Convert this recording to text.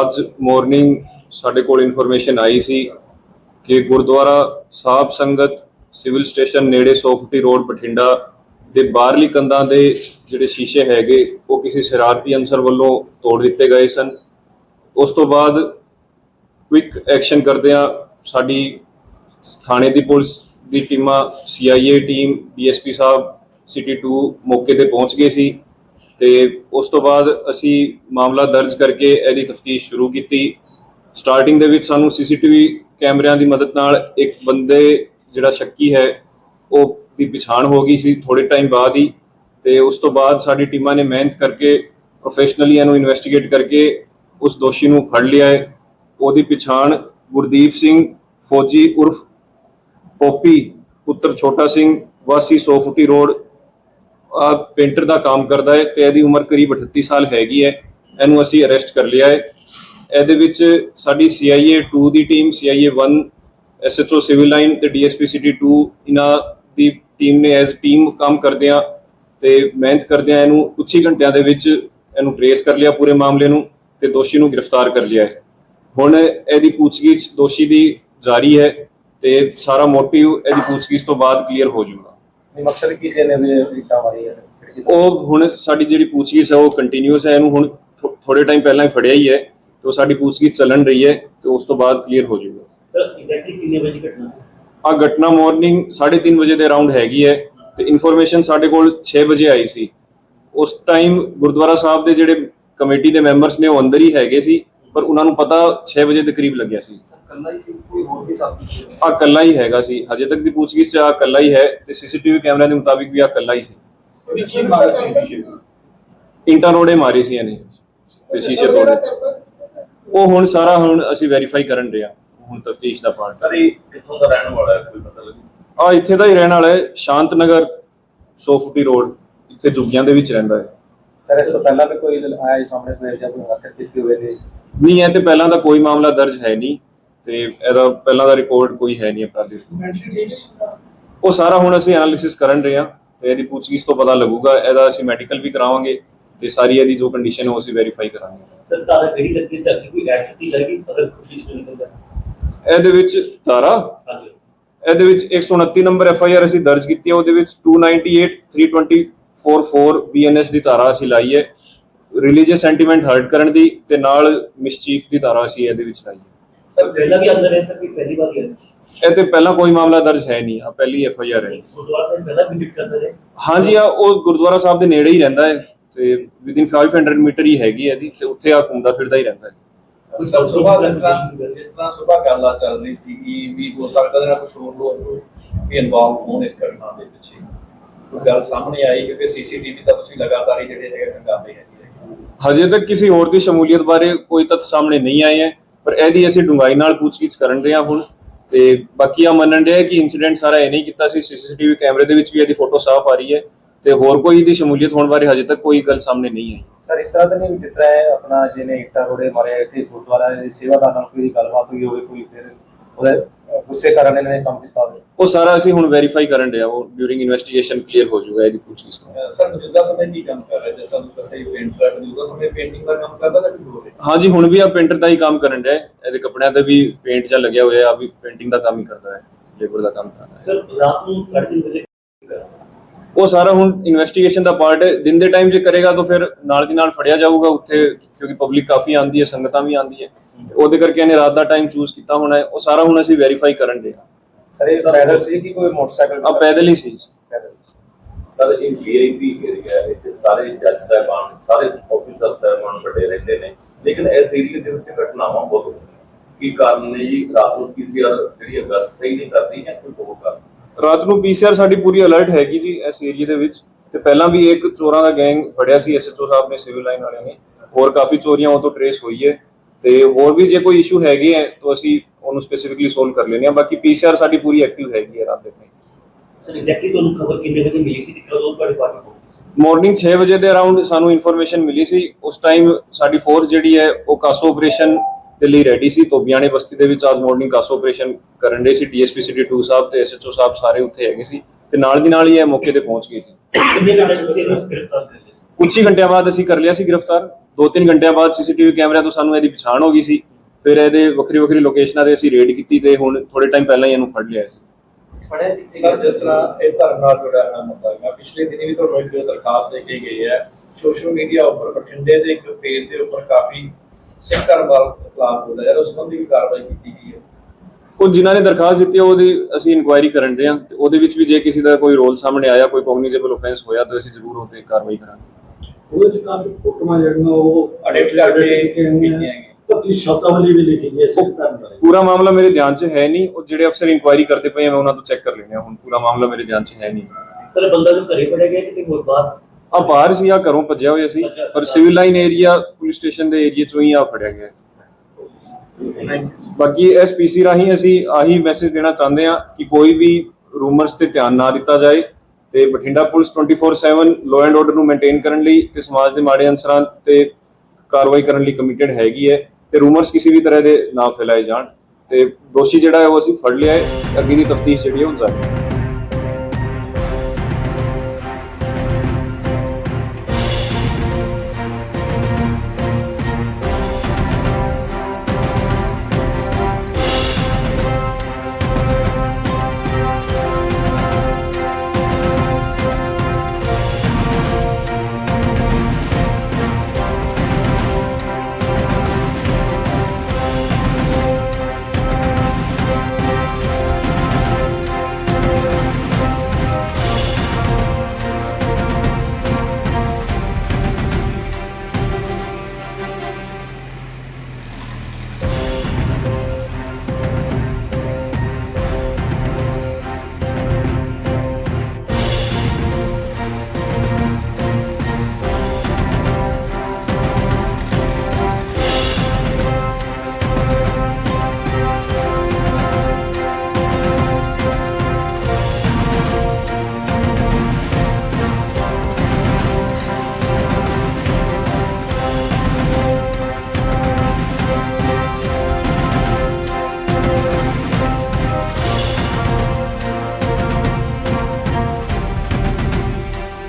ਅੱਜ ਮਾਰਨਿੰਗ ਸਾਡੇ ਕੋਲ ਇਨਫੋਰਮੇਸ਼ਨ ਆਈ ਸੀ ਕਿ ਗੁਰਦੁਆਰਾ ਸਾਹਿਬ ਸੰਗਤ ਸਿਵਲ ਸਟੇਸ਼ਨ ਨੇੜੇ ਸੋਫਟੀ ਰੋਡ, ਬਠਿੰਡਾ ਦੇ ਬਾਹਰਲੀ ਕੰਧਾਂ ਦੇ ਜਿਹੜੇ ਸ਼ੀਸ਼ੇ ਹੈਗੇ, ਉਹ ਕਿਸੇ ਸ਼ਰਾਰਤੀ ਅਨਸਰ ਵੱਲੋਂ ਤੋੜ ਦਿੱਤੇ ਗਏ ਸਨ। ਉਸ ਤੋਂ ਬਾਅਦ ਕੁਇਕ ਐਕਸ਼ਨ ਕਰਦਿਆਂ ਸਾਡੀ ਥਾਣੇ ਦੀ ਪੁਲਿਸ ਦੀ ਟੀਮਾਂ ਸੀਆਈਏ ਟੀਮ ਡੀਐਸਪੀ ਸਾਹਿਬ ਸਿਟੀ 2 ਮੌਕੇ ਤੇ ਪਹੁੰਚ ਗਏ ਸੀ। ਤੇ ਉਸ ਤੋਂ ਬਾਅਦ ਅਸੀਂ ਮਾਮਲਾ ਦਰਜ ਕਰਕੇ ਇਹਦੀ ਤਫਤੀਸ਼ ਸ਼ੁਰੂ ਕੀਤੀ। ਸਟਾਰਟਿੰਗ ਦੇ ਵਿੱਚ ਸਾਨੂੰ ਸੀਸੀਟੀਵੀ ਕੈਮਰਿਆਂ ਦੀ ਮਦਦ ਨਾਲ ਇੱਕ ਬੰਦੇ ਜਿਹੜਾ ਸ਼ੱਕੀ ਹੈ, ਉਹ ਦੀ ਪਛਾਣ ਹੋ ਗਈ ਸੀ ਥੋੜੇ ਟਾਈਮ ਬਾਅਦ ਹੀ ਤੇ ਉਸ ਤੋਂ ਬਾਅਦ ਸਾਡੀ ਟੀਮਾਂ ਨੇ ਮਿਹਨਤ ਕਰਕੇ ਪ੍ਰੋਫੈਸ਼ਨਲੀ ਇਹਨੂੰ ਇਨਵੈਸਟੀਗੇਟ ਕਰਕੇ ਉਸ ਦੋਸ਼ੀ ਨੂੰ ਫੜ ਲਿਆ ਹੈ। ਉਹਦੀ ਪਛਾਣ ਗੁਰਦੀਪ ਸਿੰਘ, ਫੌਜੀ ਉਰਫ ਪੋਪੀ, ਪੁੱਤਰ ਛੋਟਾ ਸਿੰਘ, ਵਾਸੀ 100 ਫੁੱਟੀ ਰੋਡ ਪੇਂਟਰ ਦਾ ਕੰਮ ਕਰਦਾ ਹੈ ਤੇ ਇਹਦੀ ਉਮਰ ਕਰੀਬ 38 ਸਾਲ ਹੈਗੀ ਹੈ। ਇਹਨੂੰ ਅਸੀਂ ਅਰੈਸਟ ਕਰ ਲਿਆ ਹੈ। ਇਹਦੇ ਵਿੱਚ ਸਾਡੀ CIA 2 ਦੀ team CIA 1 SHO civil line ਤੇ DSP ਸਿਟੀ 2 ਇਹਨਾਂ ਦੀ ਟੀਮ ਨੇ ਐਜ਼ ਟੀਮ ਕੰਮ ਕਰਦਿਆਂ ਤੇ ਮਿਹਨਤ ਕਰਦਿਆਂ ਇਹਨੂੰ। ਕੁਝ ਹੀ ਘੰਟਿਆਂ ਦੇ ਵਿੱਚ ਇਹਨੂੰ ਟ੍ਰੇਸ ਕਰ ਲਿਆ ਪੂਰੇ ਮਾਮਲੇ ਨੂੰ ਤੇ ਦੋਸ਼ੀ ਨੂੰ ਗ੍ਰਿਫਤਾਰ ਕਰ ਲਿਆ ਹੈ। ਹੁਣ ਇਹਦੀ ਪੁੱਛਗਿੱਛ ਦੋਸ਼ੀ ਦੀ ਜਾਰੀ ਹੈ ਤੇ ਸਾਰਾ ਮੋਟਿਵ ਇਹਦੀ ਪੁੱਛਗਿੱਛ ਤੋਂ ਬਾਅਦ ਕਲੀਅਰ ਹੋ ਜਾਊਗਾ। ਨਹੀਂ ਮਕਸਦ ਕੀ ਸੀ ਇਹਨੇ ਵੀ ਇੱਟਾਂ ਮਾਰੀ ਹੈ ਉਹ ਹੁਣ ਸਾਡੀ ਜਿਹੜੀ ਪੁੱਛਗਿੱਛ ਹੈ ਉਹ ਕੰਟੀਨਿਊਸ ਹੈ ਇਹਨੂੰ ਹੁਣ ਥੋੜੇ ਟਾਈਮ ਪਹਿਲਾਂ ਹੀ ਫੜਿਆ ਹੀ ਹੈ ਤੇ ਸਾਡੀ ਪੁੱਛਗਿੱਛ ਚੱਲਣ ਰਹੀ ਹੈ ਤੇ ਉਸ ਤੋਂ ਬਾਅਦ ਕਲੀਅਰ ਹੋ ਜਾਊਗਾ। ਸਰ ਐਗਜ਼ੈਕਟਲੀ ਕਿੰਨੇ ਵਜੇ ਦੀ ਘਟਨਾ? ਆ ਘਟਨਾ ਮਾਰਨਿੰਗ 3:30 ਵਜੇ ਦੇ ਅਰਾਊਂਡ ਹੈਗੀ ਹੈ ਤੇ ਇਨਫੋਰਮੇਸ਼ਨ ਸਾਡੇ ਕੋਲ 6 ਵਜੇ ਆਈ ਸੀ। ਉਸ ਟਾਈਮ ਗੁਰਦੁਆਰਾ ਸਾਹਿਬ ਦੇ ਜਿਹੜੇ ਕਮੇਟੀ ਦੇ ਮੈਂਬਰਸ ਨੇ ਉਹ ਅੰਦਰ ਹੀ ਹੈਗੇ ਸੀ ਪਰ ਉਹਨਾਂ ਨੂੰ ਪਤਾ 6 ਵਜੇ ਦੇ ਕਰੀਬ ਲੱਗਿਆ ਸੀ। ਕੱਲਾ ਹੀ ਸੀ ਕੋਈ ਹੋਰ ਵੀ ਸਾਥੀ ਸੀ ਆ ਕੱਲਾ ਹੀ ਹੈਗਾ ਸੀ। ਹਜੇ ਤੱਕ ਦੀ ਪੁੱਛਗਿੱਛ 'ਚ ਆ ਕੱਲਾ ਹੀ ਹੈ ਤੇ ਸੀਸੀਟੀਵੀ ਕੈਮਰਿਆਂ ਦੇ ਮੁਤਾਬਿਕ ਵੀ ਆ ਕੱਲਾ ਹੀ ਸੀ। ਕੀ ਮਾਰ ਸੀ ਇੰਟਾ ਰੋੜੇ ਮਾਰੀ ਸੀ ਇਹਨੇ ਤੇ ਸ਼ੀਸ਼ੇ ਤੋੜੇ। ਉਹ ਹੁਣ ਸਾਰਾ ਹੁਣ ਅਸੀਂ ਵੈਰੀਫਾਈ ਕਰਨ ਰਹੇ ਹੁਣ ਤਫਤੀਸ਼ ਦਾ ਪਾਰਟ ਸਰ ਇਹ ਕਿੱਥੋਂ ਦਾ ਰਹਿਣ ਵਾਲਾ ਹੈ ਕੋਈ ਪਤਾ ਲੱਗੂ? ਆ ਇੱਥੇ ਦਾ ਹੀ ਰਹਿਣ ਵਾਲਾ ਹੈ ਸ਼ਾਂਤ ਨਗਰ ਸੋਫਟੀ ਰੋਡ ਇੱਥੇ ਜੁਗੀਆਂ ਦੇ ਵਿੱਚ ਰਹਿੰਦਾ ਹੈ। ਸਰ ਇਸ ਤੋਂ ਪਹਿਲਾਂ ਵੀ ਕੋਈ ਆਇਆ ਇਸ ਸਾਹਮਣੇ ਕੋਈ ਜਾਂ ਕੋਈ ਹਰਕਤ ਕੀਤੀ ਹੋਵੇ ਤੇ ਨਹੀਂ ਇਹ ਤੇ ਪਹਿਲਾਂ ਦਾ ਕੋਈ ਮਾਮਲਾ ਦਰਜ ਹੈ ਨਹੀਂ ਤੇ ਇਹਦਾ ਪਹਿਲਾਂ ਦਾ ਰਿਕਾਰਡ ਕੋਈ ਹੈ ਨਹੀਂ ਅਪਰਾਧੀ ਉਹ ਸਾਰਾ ਹੁਣ ਅਸੀਂ ਐਨਾਲਿਸਿਸ ਕਰਨ ਰਹੇ ਹਾਂ ਤੇ ਇਹਦੀ ਪੁੱਛਗਿੱਛ ਤੋਂ ਪਤਾ ਲੱਗੂਗਾ ਇਹਦਾ ਅਸੀਂ ਮੈਡੀਕਲ ਵੀ ਕਰਾਵਾਂਗੇ ਤੇ ਸਾਰੀ ਇਹਦੀ ਜੋ ਕੰਡੀਸ਼ਨ ਹੈ ਉਹ ਅਸੀਂ ਵੈਰੀਫਾਈ ਕਰਾਂਗੇ। ਸਰ ਤਾਰਾ ਕਿਹੜੀ ਲੱਗੀ ਤਾਂ ਕੋਈ ਕੀਤੀ ਜਾਏਗੀ ਅਗਰ ਕੁਝ ਇਸ ਨੂੰ ਨਿਕਲਦਾ। ਇਹਦੇ ਵਿੱਚ ਧਾਰਾ ਹਾਂਜੀ। ਇਹਦੇ ਵਿੱਚ 129 ਨੰਬਰ ਐਫ ਆਈ ਆਰ ਅਸੀਂ ਦਰਜ ਕੀਤੀ ਹੈ ਉਹਦੇ ਵਿੱਚ 298 324 ਬੀਐਨਐਸ ਦੀ ਧਾਰਾ ਅਸੀਂ ਲਾਈ ਹੈ। ਰਿਲੀਜੀਅਸ ਸੈਂਟੀਮੈਂਟ ਹਰਟ ਕਰਨ ਦੀ ਤੇ ਨਾਲ ਮਿਸਚੀਫ ਦੀ ਧਾਰਾ ਅਸੀਂ ਇਹਦੇ ਵਿੱਚ ਲਾਈ ਹੈ। ਸਰ ਪਹਿਲਾਂ ਵੀ ਅੰਦਰ ਹੈ ਸਰ ਕੋਈ ਪਹਿਲੀ ਵਾਰ ਹੀ ਹੈ ਇਹ ਤੇ ਪਹਿਲਾਂ ਕੋਈ ਮਾਮਲਾ ਦਰਜ ਹੈ ਨਹੀਂ ਆ ਪਹਿਲੀ ਐਫ ਆਈ ਆਰ ਹੈ। ਗੁਰਦੁਆਰਾ ਸਾਹਿਬ ਪਹਿਲਾਂ ਵਿਜ਼ਿਟ ਕਰਦਾ ਹੈ ਹਾਂਜੀ ਆ ਉਹ ਗੁਰਦੁਆਰਾ ਸਾਹਿਬ ਦੇ ਨੇੜੇ ਹੀ ਰਹਿੰਦਾ ਹੈ ਤੇ ਵਿਦਿਨ 500 ਮੀਟਰ ਹੀ ਹੈਗੀ ਹੈ ਇਹਦੀ ਤੇ ਉੱਥੇ ਆ ਘੁੰਮਦਾ ਫਿਰਦਾ ਹੀ ਰਹਿੰਦਾ ਹੈ। ਕੋਈ ਸਰ ਸੁਬਾਹ ਜਿਸ ਤਰ੍ਹਾਂ ਜਿਸ ਤਰ੍ਹਾਂ ਸੁਬਾਹ ਗੱਲਾਂ ਚੱਲ ਰਹੀ ਸੀ ਕਿ ਵੀ ਹੋ ਸਕਦਾ ਜਿਹੜਾ ਕੁਝ ਹੋਰ ਲੋਕ ਵੀ ਇਨਵੋਲਵ ਹੋਣ ਇਸ ਘਟਨਾ ਦੇ ਪਿੱਛੇ। ਕੋਈ ਗੱਲ ਸਾਹਮਣੇ ਆਈ ਕਿ ਫਿਰ ਸੀਸੀਟੀਵੀ ਤਾਂ ਤੁਸੀਂ ਲਗਾਤਾਰ ਹੀ ਜਿਹੜੇ ਹੈਗੇ ਹੰਗਾਮੇ ਹੈਗੇ ਹਜੇ ਤੱਕ ਕਿਸੇ ਹੋਰ ਦੀ ਸ਼ਮੂਲੀਅਤ ਬਾਰੇ ਕੋਈ ਤੱਥ ਸਾਹਮਣੇ ਨਹੀਂ ਆਏ ਹੈ, ਪਰ ਇਹਦੀ ਅਸੀਂ ਡੂੰਘਾਈ ਨਾਲ ਪੁੱਛਗਿੱਛ ਕਰਨ ਰਹੇ ਹਾਂ ਹੁਣ। ਤੇ ਬਾਕੀ ਆ ਮੰਨਣ ਰਿਹਾ ਕਿ ਇਨਸੀਡੈਂਟ ਸਾਰਾ ਇਹ ਨਹੀਂ ਕੀਤਾ ਸੀ ਸੀਸੀਟੀਵੀ ਕੈਮਰੇ ਦੇ ਵਿੱਚ ਵੀ ਇਹਦੀ ਫੋਟੋ ਸਾਫ਼ ਆ ਰਹੀ ਹੈ ਤੇ ਹੋਰ ਕੋਈ ਦੀ ਸ਼ਮੂਲੀਅਤ ਹੋਣ ਬਾਰੇ ਹਜੇ ਤੱਕ ਕੋਈ ਗੱਲ ਸਾਹਮਣੇ ਨਹੀਂ ਆਈ। ਸਰ, ਇਸ ਤਰ੍ਹਾਂ ਤਾਂ ਨਹੀਂ ਜਿਸ ਤਰ੍ਹਾਂ ਇਹ ਆਪਣਾ ਜਿਹਨੇ ਇੱਟਾਂ ਰੋੜੇ ਮਾਰੇ ਇੱਥੇ ਗੁਰਦੁਆਰਾ ਦੇ ਸੇਵਾਦਾਰ ਨਾਲ ਕੋਈ ਗੱਲਬਾਤ ਹੋਈ ਹੋਵੇ, ਕੋਈ ਫਿਰ ਉਹਦੇ ਗੁੱਸੇ ਕਾਰਨ ਇਹਨਾਂ ਨੇ ਕੰਮ ਕੀਤਾ ਉਹ ਸਾਰਾ ਅਸੀਂ ਹੁਣ ਵੈਰੀਫਾਈ ਕਰਨ ਰਿਹਾ ਉਹ ਡਿਊਰਿੰਗ ਇਨਵੈਸਟੀਗੇਸ਼ਨ ਕਲੀਅਰ ਹੋ ਜਾਊਗਾ ਇਹਦੀ ਤੋਂ ਅਹ ਸਰ ਮੌਜੂਦਾ ਸਮੇਂ ਕੀ ਕੰਮ ਕਰ ਰਿਹਾ ਜਿਸ ਤਰ੍ਹਾਂ ਤੁਸੀਂ ਹੈ ਮੌਜੂਦਾ ਸਮੇਂ ਪੇਂਟਿੰਗ ਦਾ ਕੰਮ ਕਰਦਾ ਕੋਈ ਹੋਰ ਹੈ? ਹਾਂਜੀ ਹੁਣ ਵੀ ਆ ਪੇਂਟਰ ਦਾ ਹੀ ਕੰਮ ਕਰਨ ਰਿਹਾ ਹੈ ਇਹਦੇ ਕੱਪੜਿਆਂ ਤੇ ਵੀ ਪੇਂਟ ਜਾਂ ਲੱਗਿਆ ਹੋਇਆ ਆ ਵੀ ਪੇਂਟਿੰਗ ਦਾ ਕੰਮ ਹੀ ਕਰਦਾ ਹੈ ਲੇਬਰ ਦਾ ਕੰਮ ਕਰਦਾ ਹੈ। ਸਰ ਰਾਤ ਨੂੰ 3:30 ਵਜੇ ਉਹ ਸਾਰਾ ਹੁਣ ਇਨਵੈਸਟੀਗੇਸ਼ਨ ਦਾ ਪਾਰਟ ਹੈ। ਦਿਨ ਦੇ ਟਾਈਮ ਜੇ ਕਰੇਗਾ ਤਾਂ ਫਿਰ ਨਾਲ ਦੀ ਨਾਲ ਫੜਿਆ ਜਾਊਗਾ ਉੱਥੇ ਕਿਉਂਕਿ ਪਬਲਿਕ ਕਾਫੀ ਆਂਦੀ ਹੈ ਸੰਗਤਾਂ ਵੀ ਆਂਦੀ ਹੈ। ਉਹਦੇ ਕਰਕੇ ਇਹਨੇ ਰਾਤ ਦਾ ਟਾਈਮ ਚੂਜ਼ ਕੀਤਾ ਹੋਣਾ ਹੈ। ਉਹ ਸਾਰਾ ਹੁਣ ਅਸੀਂ ਵੈਰੀਫਾਈ ਕਰਨ ਦੇ ਸਰ ਇਹ ਪੈਦਲ ਸੀ ਕਿ ਕੋਈ ਮੋਟਰਸਾਈਕਲ ਆ ਪੈਦਲ ਹੀ ਸੀ। ਪੈਦਲ ਸਰ ਇਹ ਵੀਆਈਪੀ ਏਰੀਆ ਹੈ ਇੱਥੇ ਸਾਰੇ ਜੱਜ ਸਾਹਿਬਾਨ ਸਾਰੇ ਆਫੀਸਰ ਸਾਹਿਬਾਨ ਵੱਡੇ ਰਹਿੰਦੇ ਨੇ। ਲੇਕਿਨ ਇਸ ਏਰੀਆ ਦੇ ਵਿੱਚ ਘਟਨਾਵਾਂ ਬਹੁਤ ਹੁੰਦੀਆਂ ਕੀ ਕਾਰਨ ਨੇ ਜੀ? ਰਾਤ ਨੂੰ ਪੀਸੀਆਰ ਜਿਹੜੀ ਅਗਸਤ ਸਹੀ ਨਹੀਂ ਕਰਦੀ ਜਾਂ ਕੋਈ ਹੋਰ ਕਾਰਨ? ਰਾਤ ਨੂੰ ਪੀਸੀਆਰ ਸਾਡੀ ਪੂਰੀ ਅਲਰਟ ਹੈਗੀ ਜੀ ਇਸ ਏਰੀਆ ਦੇ ਵਿੱਚ। ਤੇ ਪਹਿਲਾਂ ਵੀ ਇੱਕ ਚੋਰਾਂ ਦਾ ਗੈਂਗ ਫੜਿਆ ਸੀ ਐਸਐਚਓ ਸਾਹਿਬ ਨੇ ਸਿਵਲ ਲਾਈਨ ਵਾਲਿਆਂ ਨੇ। ਹੋਰ ਕਾਫੀ ਚੋਰੀਆਂ ਉਹ ਤੋਂ ਟਰੇਸ ਹੋਈ ਹੈ। ਤੇ ਹੋਰ ਵੀ ਜੇ ਕੋਈ ਇਸ਼ੂ ਹੈਗੇ ਹੈ ਤਾਂ ਅਸੀਂ ਉਹਨੂੰ ਸਪੈਸੀਫਿਕਲੀ ਸੋਲਵ ਕਰ ਲੈਂਦੇ ਹਾਂ। ਬਾਕੀ ਪੀਸੀਆਰ ਸਾਡੀ ਪੂਰੀ ਐਕਟਿਵ ਹੈਗੀ ਹੈ ਰਾਤ ਦੇ ਟਾਈਮ ਸਰ ਐਗਜ਼ੈਕਟਲੀ ਤੁਹਾਨੂੰ ਖਬਰ ਕਿੰਨੇ ਵਜੇ ਮਿਲੀ ਸੀ ਕਿ ਕਦੋਂ ਤੁਹਾਡੇ ਪਾਸ ਮਾਰਨਿੰਗ 6 ਵਜੇ ਦੇ ਅਰਾਊਂਡ ਸਾਨੂੰ ਇਨਫੋਰਮੇਸ਼ਨ ਮਿਲੀ ਸੀ। ਉਸ ਟਾਈਮ ਸਾਡੀ ਫੋਰਸ ਜਿਹੜੀ ਹੈ ਉਹ ਕਾਸੋ ਆਪਰੇਸ਼ਨ ਦੇ ਲਈ ਰੈਡੀ ਸੀ। ਤੋਬਿਆਣੇ ਬਸਤੀ ਦੇ ਵਿੱਚ ਅੱਜ ਮਾਰਨਿੰਗ ਕਾਸੋ ਆਪਰੇਸ਼ਨ ਕਰਨ ਦੇ ਸੀ। ਡੀਐਸਪੀ ਸਿਟੀ 2 ਸਾਹਿਬ ਤੇ ਐਸਐਚਓ ਸਾਹਿਬ ਸਾਰੇ ਉੱਥੇ ਹੈਗੇ ਸੀ ਤੇ ਨਾਲ ਦੀ ਨਾਲ ਹੀ ਇਹ ਮੌਕੇ ਤੇ ਪਹੁੰਚ ਗਏ ਸੀ। ਕਿੰਨੇ ਘੰਟੇ ਤੁਸੀਂ ਇਹਨੂੰ ਗ੍ਰਿਫਤਾਰ ਕਰ ਲਿਆ ਕੁਝ ਹੀ ਘੰਟਿਆਂ ਬਾਅਦ ਅਸੀਂ ਕਰ ਲਿਆ ਸੀ ਗ੍ਰਿਫਤਾਰ। 2-3 ਘੰਟਿਆਂ ਬਾਅਦ ਸੀਸੀਟੀਵੀ ਕੈਮਰਿਆਂ ਤੋਂ ਸਾਨੂੰ ਇਹਦੀ ਪਛਾਣ ਹੋ ਗਈ ਸੀ। ਫਿਰ ਇਹਦੇ ਵੱਖਰੀ ਵੱਖਰੀ ਲੋਕੇਸ਼ਨਾਂ ਤੇ ਅਸੀਂ ਰੇਡ ਕੀਤੀ ਤੇ ਹੁਣ ਥੋੜੇ ਟਾਈਮ ਪਹਿਲਾਂ ਹੀ ਇਹਨੂੰ ਫੜ ਲਿਆ ਸੀ। ਫੜਿਆ ਸਰ ਜਿਸ ਤਰ੍ਹਾਂ ਇਹ ਧਰਮ ਨਾਲ ਜੁੜਿਆ ਹੋਇਆ ਮੁੱਦਾ ਹੈਗਾ ਪਿਛਲੇ ਦਿਨੀ ਵੀ ਤੁਹਾਨੂੰ ਇੱਕ ਦਰਖਾਸਤ ਦੇ ਕੇ ਗਈ ਹੈ ਸੋਸ਼ਲ ਮੀਡੀਆ ਉੱਪਰ ਬਠਿੰਡੇ ਦੇ ਇੱਕ ਪੇਜ ਦੇ ਉੱਪਰ ਕਾਫੀ ਸਿੱਖ ਧਰਮ ਵਾਲ ਖਿਲਾਫ ਬੋਲਿਆ ਜਾ ਰਿਹਾ ਉਸ ਸੰਬੰਧੀ ਵੀ ਕਾਰਵਾਈ ਕੀਤੀ ਗਈ ਹੈ। ਉਹ ਜਿਨ੍ਹਾਂ ਨੇ ਦਰਖਾਸਤ ਦਿੱਤੀ ਹੈ ਉਹਦੀ ਅਸੀਂ ਇਨਕੁਆਇਰੀ ਕਰਨ ਰਹੇ ਹਾਂ ਤੇ ਉਹਦੇ ਵਿੱਚ ਵੀ ਜੇ ਕਿਸੇ ਦਾ ਕੋਈ ਰੋਲ ਸਾਹਮਣੇ ਆਇਆ ਕੋਈ ਕੋਗਨੀਜ਼ੇਬਲ ਆਫੈਂਸ ਹੋਇਆ ਤਾਂ ਅਸੀਂ ਜ਼ਰੂਰ ਉਹ ਤੇ ਕਾਰਵਾਈ ਕਰਾਂਗੇ। ਉਹਦੇ ਚ ਕਾਫੀ ਫੋਟੋਆਂ ਜਿਹੜੀਆਂ ਉਹ Edit ਕਰਕੇ ਕੀਤੀਆਂ। ਪੱਕੀ ਸ਼ਬਦਾਵਲੀ ਵੀ ਲਿਖੀ ਗਈ ਹੈ ਸਿੱਖ ਧਰਮ ਬਾਰੇ। ਪੂਰਾ ਮਾਮਲਾ ਮੇਰੇ ਧਿਆਨ 'ਚ ਹੈ ਨਹੀਂ। ਉਹ ਜਿਹੜੇ ਅਫਸਰ ਇਨਕੁਆਇਰੀ ਕਰਦੇ ਪਏ ਆ ਮੈਂ ਉਹਨਾਂ ਤੋਂ ਚੈੱਕ ਕਰ ਲੈਣਾ ਹੁਣ ਪੂਰਾ ਮਾਮਲਾ ਮੇਰੇ ਧਿਆਨ 'ਚ ਹੈ ਨਹੀਂ। ਸਰ ਬੰਦਾ ਨੂੰ ਘਰੇ ਫੜਿਆ ਗਿਆ ਕਿ ਕੋਈ ਹੋਰ ਬਾਹਰ? ਆ ਬਾਹਰ ਸੀ ਆ ਘਰੋਂ ਭੱਜਿਆ ਹੋਇਆ ਸੀ। ਪਰ। Civil line area police station ਦੇ ਏਰੀਆ 'ਚੋਂ ਹੀ ਆ ਫੜਿਆ ਗਿਆ। ਹੈ। ਬਾਕੀ ਐਸਪੀਸੀ ਰਾਹੀਂ ਅਸੀਂ ਆਹੀ ਮੈਸੇਜ ਦੇਣਾ ਚਾਹੁੰਦੇ ਹਾਂ ਕਿ ਕੋਈ ਵੀ ਰੂਮਰਸ ਤੇ ਧਿਆਨ ਨਾ ਦਿੱਤਾ ਜਾਏ। ਤੇ Bathinda police 24/7 law and order ਨੂੰ ਮੇਨਟੇਨ ਕਰਨ ਲਈ ਤੇ ਸਮਾਜ ਦੇ ਮਾੜੇ ਅਨਸਰਾਂ ਤੇ ਕਾਰਵਾਈ ਕਰਨ ਲਈ ਕਮਿਟਡ ਹੈਗੀ ਹੈ ਤੇ ਰੂਮਰਸ ਕਿਸੇ ਵੀ ਤਰ੍ਹਾਂ ਦੇ ਨਾ ਫੈਲਾਏ ਜਾਣ ਤੇ ਦੋਸ਼ੀ ਜਿਹੜਾ ਹੈ ਉਹ ਅਸੀਂ ਫੜ ਲਿਆ ਹੈ। ਅੱਗੇ ਦੀ ਤਫਤੀਸ਼ ਜਿਹੜੀ ਹੈ ਉਹ ਜਾਰੀ ਹੈ।